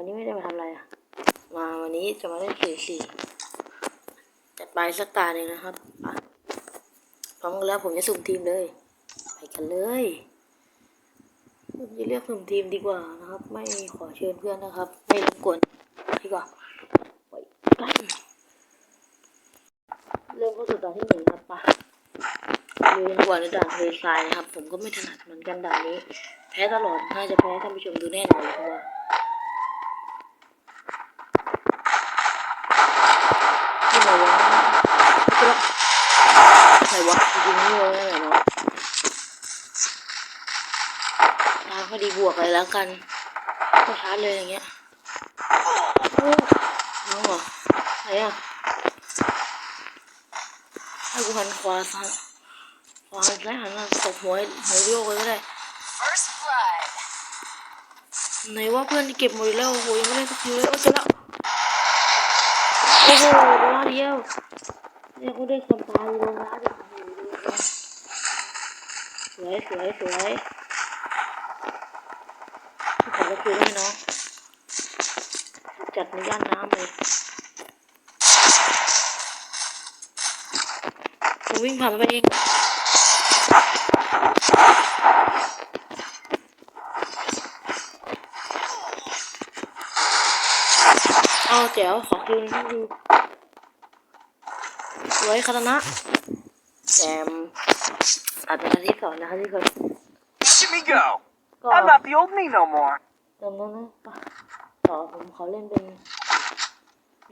วันนี้ไม่ได้มาทำอะไรอะมาวันนี้จะมาเล่นสี่สี่จัดไปสักตาหนึ่งนะครับพร้อมกันแล้วผมจะสุ่มทีมเลย ไปกันเลยผมจะเรียกสุ่มทีมดีกว่านะครับ ไม่ขอเชิญเพื่อนนะครับ ไม่รบกวนดีกว่าไปกันเริ่มเข้าสู่ตอนที่หนึ่งครับไปดูยังกว่าในด่านเททรายนะครับ ผมก็ไม่ถนัดเหมือนกันด่านนี้ แพ้ตลอดน่าจะแพ้ท่านผู้ชมดูแน่นอนเลยเพราะว่าที่ไหนวะไหน วะจริงๆนี่เลยไหนเนาะทาพอดีบวกเลยแล้วกันก็ชาร์จเลยอย่างเงี้ยน้องเหรอไหนอะให้กูหันขวาซ้ายขวาหันซ้ายหันมาตบหัวหัวโยกเลยก็ได้ไหนว่าเพื่อนเก็บหมดแล้วโอ้โหยังไม่ได้สักทีเลยโอ้เจอแล้วโอ้โหเวลาเดียวเนี่ยกูได้คำตายลงแล้วเดี๋ยว สวยสวยสวยขอบคุณด้น้อง จัดในย่านน้ำเลยผมวิ่งผ่านไปเองเอาแจ๋วขอคิวนึงให้ดูสวยคาตนะ แจมอาจจะนาที่สองนะคะที่เคย Let me go. ก็ I'm not the old me no more. จำนั้นนะปะต่อผมขอเล่นเป็น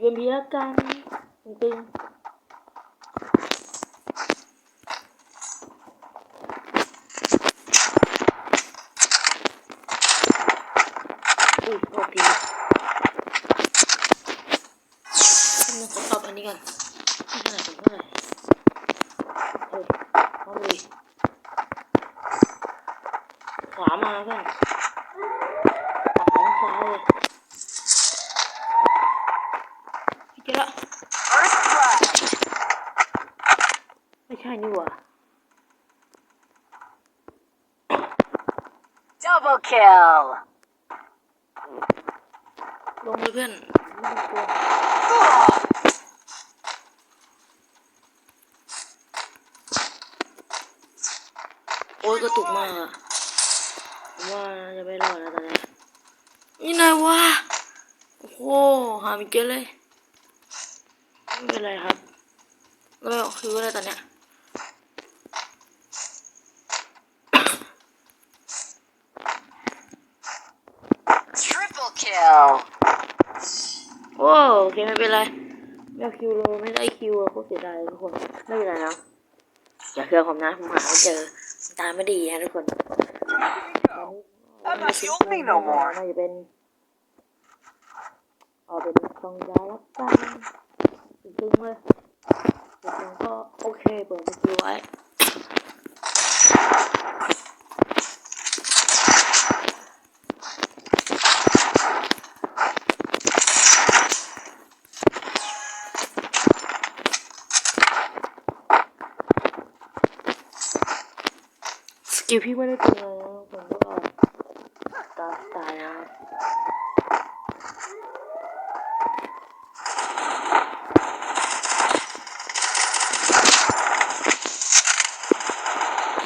ยูเอ็มพีแล้วกันตึงๆอุ้ยโอเคมันจะตอบอันนี้กันไม่เท่าไหร่ผมเท่าไหร่ เฮ้ยเอาเลยขวามาเพื่อนขวาซ้ายเลยพี่เจอละ First blood. ไม่ใช่นี่หว่า Double kill. ลงเลยเพื่อนไม่ต้องกลัว อ้ยกระตุกมากอะผมว่าจะไม่รอดแล้วตอนนี้นี่นายวะโอ้โหหาไม่เจอเลยไม่เป็นไรครับแล้วไม่ออกคิวก็ได้ตอนเนี้ย Triple kill. โอ้โอเคไม่เป็นไรไม่เอาคิวเลยไม่ได้คิวอะโคตรเสียดายเลยทุกคนไม่เป็นไรนะอย่าเชื่อผมนะผมหาไม่เจอ ตาไม่ดีนะทุกคน I'm not the old me no more. น่าจะเป็นเอาเป็นกองยาแล้วกันตึงๆเลยตึงๆก็โอเคเปิดสกิลไว้ สกิลพี่ไม่ได้ตึงเลยนะผมก็ตาตายนะครับ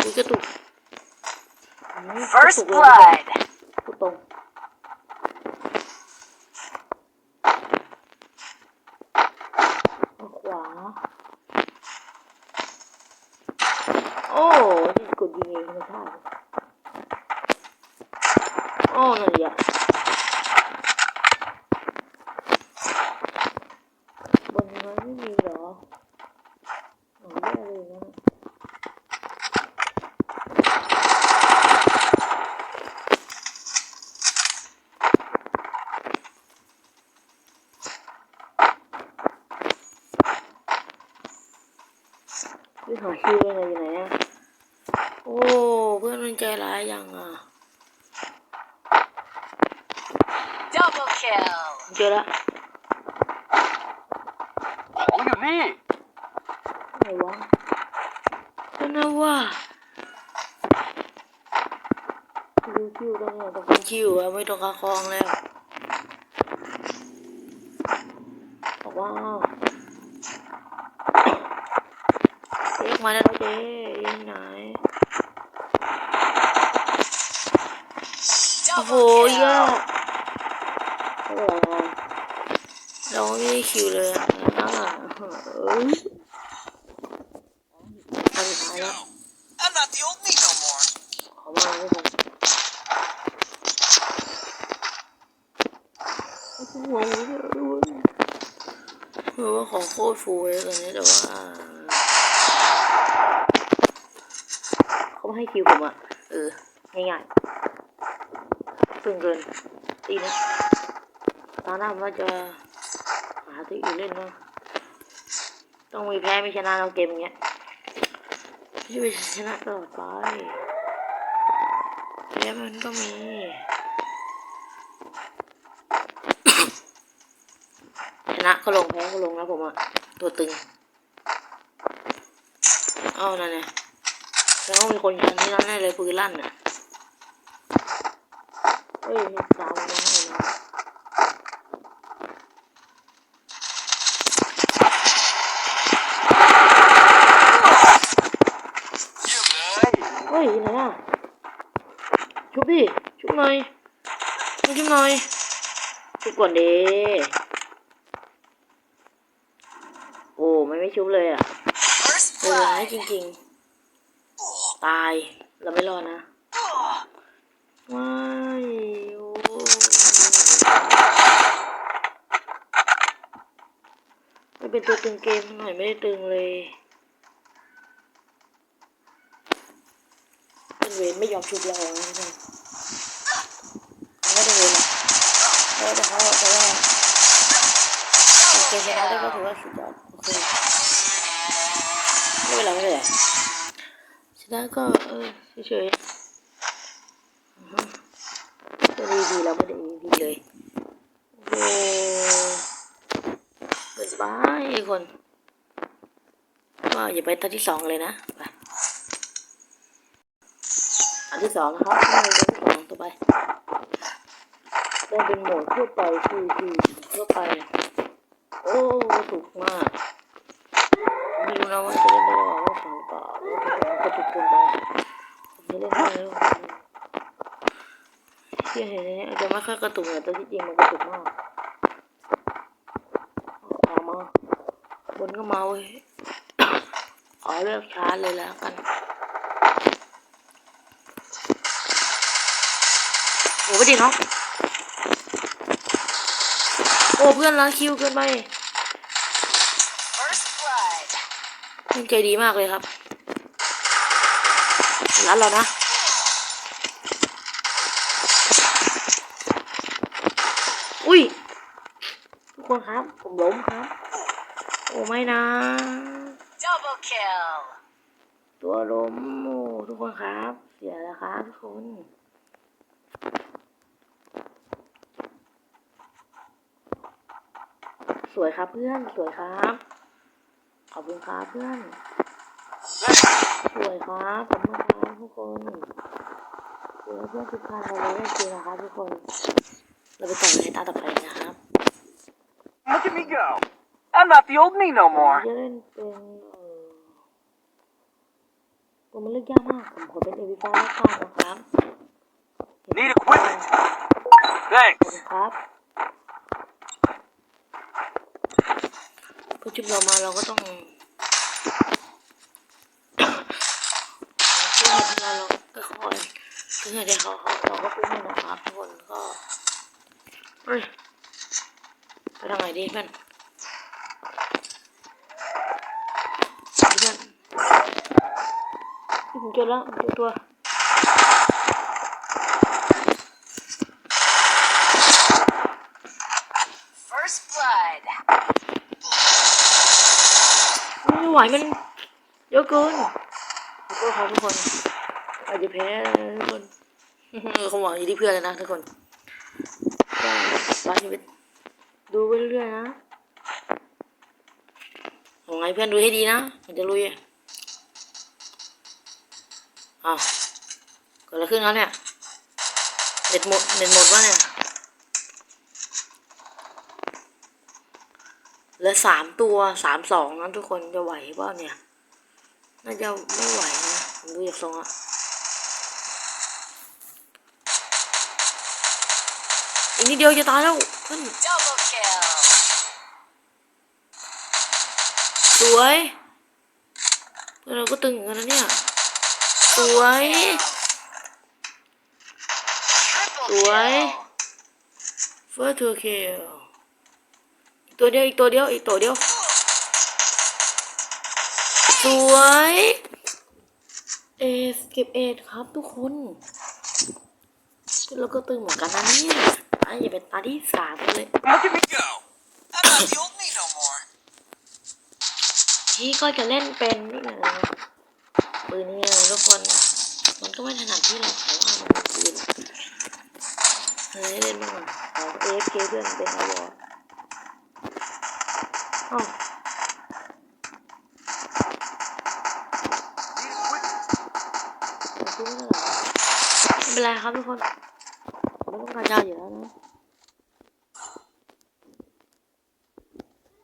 นี่กระตุกอืม First กระตุกเลย blood. พูดตรงเอาขวา โอ้นี่ กดยิงเองไม่ใช่โอ้นั่นแหละบนนั้นไม่มีเหรอหนูแย่เลยนะพี่ขอคิวเลยอยู่ไหนอะ โอ้เพื่อนมันใจร้ายยังอะ Double kill. เจอละ Look at me. ไหนวะก็นะว่าดูคิวตรงนี้ต้องการคิวอะไม่ต้องการคลองแล้วว้าวเจ๊มาแล้วเจ๊ยังไหน โอ้โห Double เยอะ kill. โอ้โหเราไม่ได้คิวเลยอะอะเอ้ยอันสุดท้ายแล้ว I'm not the old me no more. ขอมาทุกคนโอ้โหเยอะด้วยคือว่าของโคตรฟูเลยตอนนี้แต่ว่าเขาไม่ให้คิวผมอะ เออ ง่ายๆ ตึงเกินตีนะตอนหน้าผมว่าจะหาที่อื่นเล่นเนาะต้องมีแพ้ไม่ชนะเราเกมเงี้ยไม่ใช่ไปชนะตลอดไปแพ้มันก็มีชนะก็ลงแพ้ก็ลงนะผมอะตัวตึงเอ้านั่นไงแล้วมีคนยิงที่นั่นแน่เลยปืนลั่นอะ ฮ้ยมีสามนะเห็นไหมเยี่ยมเฮ้ยไหนอะชุบดิชุบหน่อยมาชุบหน่อยชุบก่อนดีโอ้ไม่ไม่ชุบเลยอะเลวร้ายจริงๆ ตายเราไม่รอดนะไม่โอ้ไม่เป็น ตัวตึงเกมหน่อยไม่ได้ตึงเลยเป็นเวรไม่ยอมชุบเราอะนะทุกคนไม่ได้เวรหรอกไม่ได้เขาแต่ว่าโอเคชนะได้ก็ถือว่าสุดยอดโอเคไม่เป็นไรไม่เป็นไรชนะก็เออเฉยๆอือฮึก็ดีดีเราไม่ได้ดีเลยโอ้ ปิดสบายทุกคน ก็อย่าไปตอนที่สองเลยนะไปอันที่สองนะครับไม่เป็นที่สองต่อไปได้เป็นโหมดทั่วไปคือคือทั่วไป โอ้ถูกมากไม่รู้นะว่าจะเล่นได้หรือว่าสองหรือเปล่าก็ถูกเกินไปผมไม่เล่นได้แล้วที่เห็นเนี่ยอาจจะไม่ค่อยกระตุกแต่ที่จริงมันกระตุกมากเอามาบ นก็มาเว้ยขอเลือกชาร์จเลยแล้วกันโอ้ไปดิน้องโอ้เพื่อนล้างคิวเกินไปเพื่อนใจดีมากเลยครับร้านเรานะอุ้ยทุกคนครับ ผมล้มครับ โอ้ไม่นะ Double kill. ตัวล้มโอ้ทุกคนครับ เสียแล้วครับทุกคนสวยครับเพื่อน สวยครับ ขอบคุณครับเพื่อน สวยครับขอบคุณครับทุกคนสวยเพื่อนทุกท่านเราเลยได้จริงนะครับทุกคน เราไปต่อในตาต่อไปนะครับ Look at me go. I'm not the old me no ผม more. จะเล่นเป็นเอ่อตัวมันเลือกยากมาก ผมขอเป็นเอวิฟาแล้วกันนะครับ Need equipment. Thanks. ขอบคุณครับพอจุดเรามาเราก็ต้องเพื่อนเห็นเราเราก็คอยเพื่อนที่เขาเขาเราก็พูดให้นะครับทุกคนก็เฮ้ยไปทางไหนดีเพื่อนเพื่อน ผมเจอแล้วผมเจอตัว First blood. ไม่ไหวมันเยอะเกินขอโทษครับทุกคนอาจจะแพ้ทุกคนเขาหวังอยู่ที่เพื่อนเลยนะทุกคนก็รักชีวิตดูไปเรื่อยๆนะเอาไงเพื่อนดูให้ดีนะ มันจะลุยอะ อ้าวเกิดอะไรขึ้นแล้วเนี่ยเน็ตหมดเน็ตหมดวะเนี่ยเหลือสามตัวสามสองนั้นทุกคนจะไหวเปล่าเนี่ยน่าจะไม่ไหวนะผมดูจากทรงอะอีกนิดเดียวจะตายแล้วขึ้นสวยเราก็ตึงเหมือนกันนะเนี่ยสวย Triple Đuổi. kill. first to kill อีกตัวเดียวอีกตัวเดียวอีกตัวเดียว สวยเอสเก็บเอสครับทุกคนเราก็ตึงเหมือนกันนะเนี่ยอะอย่าเป็นตาที่สามเลย Look at me go. I'm not the old me no more. ที่ก็จะเล่นเป็นนี่นะ ปืนนี่นะทุกคน มันก็ไม่ถนัดที่หรอกแต่ว่ามันปืนอะไรเล่นบ้างอ่อเอฟเคเพื่อนเป็นอวอร์อ้าว Need equipment. ไม่เป็นไรครับทุกคนไม่ต้องการยาอยู่แล้วนะ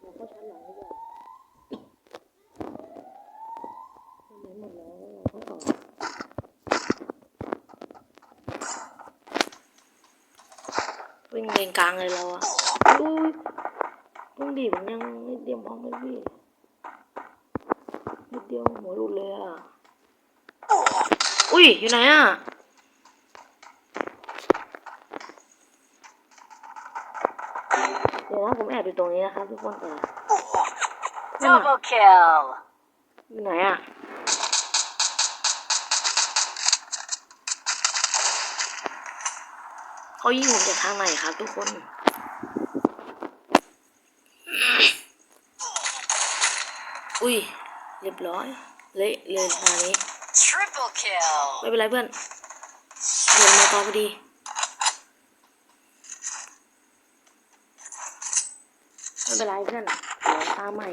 เราก็ชั้นหลังดีกว่าทำไมหมดแล้วเราก็ต่อ วิ่งเลนกลางเลยเราอะอุ้ยต้องดีมันยังไม่เตรียมพร้อมเลยพี่นิดเดียวหัวหลุดเลยอะอุ้ยอยู่ไหนอะเดี๋ยวนะผมแอบอยู่ตรงนี้นะครับทุกคนแต่นั่นอะ Double kill. อยู่ไหนอะ เขายิงผมจากทางไหนครับทุกคน อุ้ย เรียบร้อย เละเลยทางนี้ Triple kill. ไม่เป็นไรเพื่อนเดินมาต่อพอดีไม่เป็นไรเพื่อนเดี๋ยวตามใหม่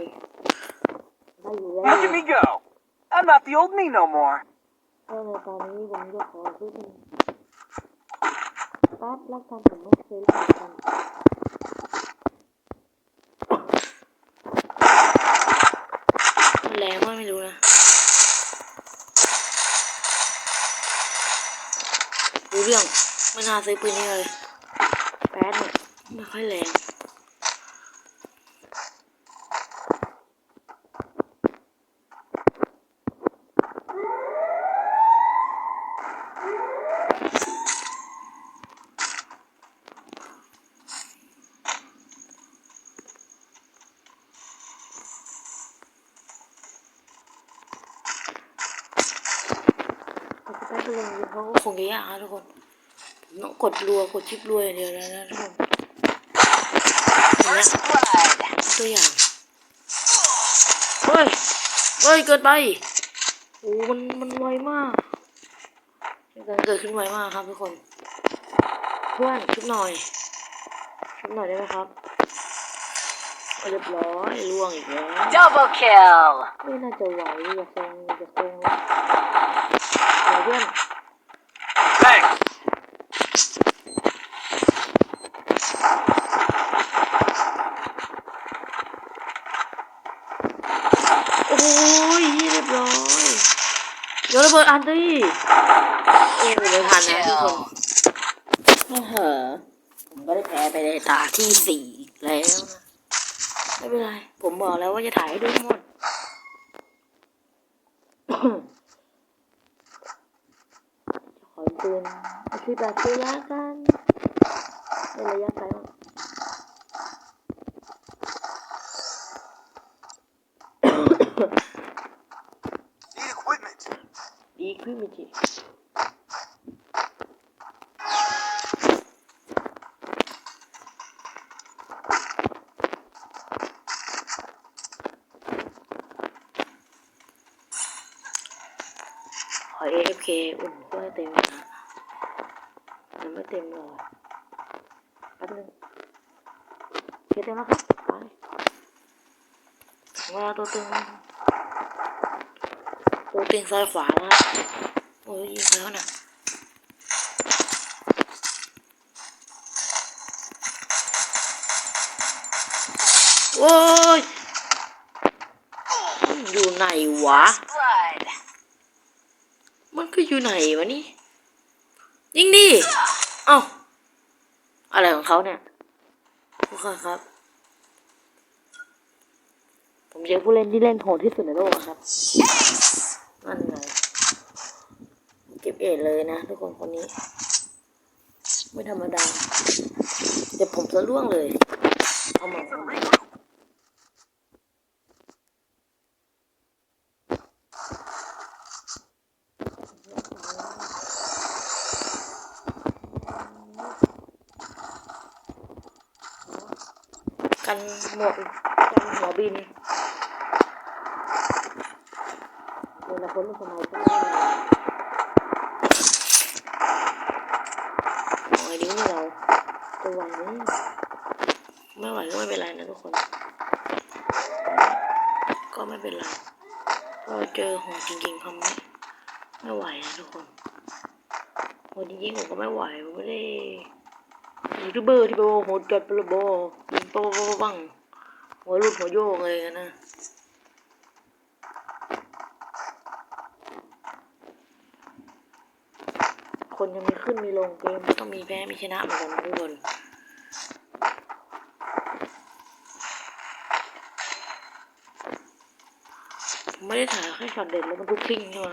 ได้อยู่ได้อ Look ยู่ at me go. I'm not the old me no more. ก็ในตอนนี้ผมจะขอซื้อ แป๊บแล้วกันผมไม่เคยเล่นกันแรงมากไม่รู้นะรู้เรื่องไม่น่าซื้อปืนนี้เลยแป๊ดเนี่ยไม่ค่อยแรง เขาจะไปลงเขาก็คงจะยากนะทุกคนผมต้องกดรัวกดชิปรัวอย่างเดียวแล้วนะทุกคนเห็นไหม First blood. ตัวอย่างเฮ้ยเฮ้ยเกินไปโอ้มันมันไวมากเหตุการณ์เกิดขึ้นไวมากครับทุกคน เพื่อนชุบหน่อยชุบหน่อยได้ไหมครับเอาเรียบร้อยล่วงอีกแล้ว Double kill. ไม่น่าจะไหวอย่าทรงอย่าทรงนะ เดี๋ยวเพื่อน Thanks. โอ้ยเรียบร้อยเดี๋ยวระเบิดอันตี้โอ้ไม่ทันนะทุกคน Kill. โอ้โหผมก็ได้แพ้ไปในตาที่สี่อีกแล้วนะไม่เป็นไร ผมบอกแล้วว่าจะถ่ายให้ดูหมด Quizás que lo hagan. Bueno, ya equipment. เต็มหรอกแป๊บนึงโอเคเต็มแล้วครับไปเว่าตัวตึงตัวตึงซ้ายขวานะครับโอ้ยยิงแล้วนะโอ้ย อยู่ไหนวะ มันก็อยู่ไหนวะนี่ ยิงดิ เอ้า อะไรของเขาเนี่ยทุกคนครับ ผมเจอผู้เล่นที่เล่นโหดที่สุดในโลกอะครับนั่นไงเก็บเอทเลยนะทุกคนคนนี้ ไม่ธรรมดา เดี๋ยวผมจะล่วงเลย เอามาเอามากัน หมวกกันหัวบินเวลาคนเป็นสมัยก็ไม่ได้โอ้ยดิ้วเราจะไหวไหมไม่ไหวก็ไม่เป็นไรนะทุกคน ก็ไม่เป็นไรก็เจอหัวจริงๆทำไม่ไม่ไหวนะทุกคนหัวจริงๆผมก็ไม่ไหวผมไม่ได้ยูทูบเบอร์ที่แบบว่าโหดจัดประบอยิงปังปังปัง หัวรุดหัวโยกเลยกันนะคนยังมีขึ้นมีลงเกมก็ต้องมีแพ้มีชนะเหมือนกันทุกคนไม่ได้ถ่ายแค่ช็อตเด็ดแล้วมันทุกคลิงใช่ไหม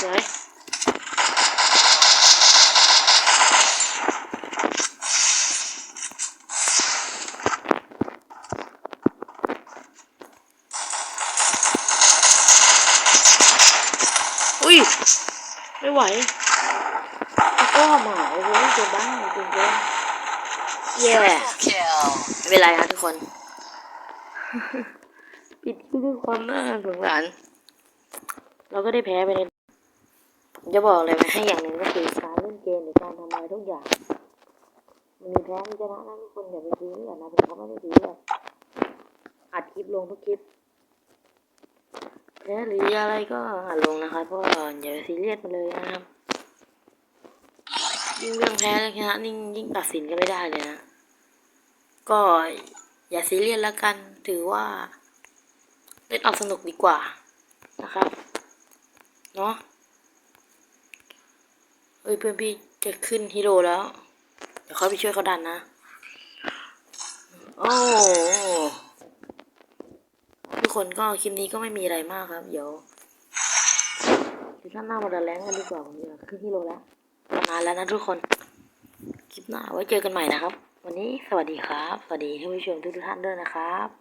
สวยอุ้ย ไม่ไหวก็มา โอ้โหเจ็บบ้างจริงๆแย่ Triple kill. ไม่เป็นไรนะทุกคน ปิดคลิปด้วยความน่าสงสารเราก็ได้แพ้ไปในผมจะบอกเลยนะให้อย่างหนึ่งก็คือการเล่นเกมหรือการทำอะไรทุกอย่าง มันมีแพ้มีชนะนะทุกคนอย่าไปซีเรียสนะผมก็ไม่ได้ซีเรียสอัดคลิปลงทุกคลิปแพ้หรืออะไรก็อัดลงนะครับเพราะอย่าไปซีเรียสมาเลยนะครับ ยิ่งเรื่องแพ้เรื่องชนะยิ่งยิ่งตัดสินกันไม่ได้เลยนะ ก็อย่าซีเรียสแล้วกัน ถือว่า เล่นเอาสนุกดีกว่านะครับ เนาะเอ้ยเพื่อนพี่จะขึ้นฮีโร่แล้ว เดี๋ยวเขาไปช่วยเขาดันนะ โอ้ทุกคนก็คลิปนี้ก็ไม่มีอะไรมากครับ เดี๋ยวเดี๋ยวท่านหน้ามาดันแรงกันดีกว่าผมอยากขึ้นฮีโร่แล้ว นานแล้วนะทุกคน คลิปหน้าไว้เจอกันใหม่นะครับ วันนี้สวัสดีครับ สวัสดีท่านผู้ชมทุกท่านด้วยนะครับ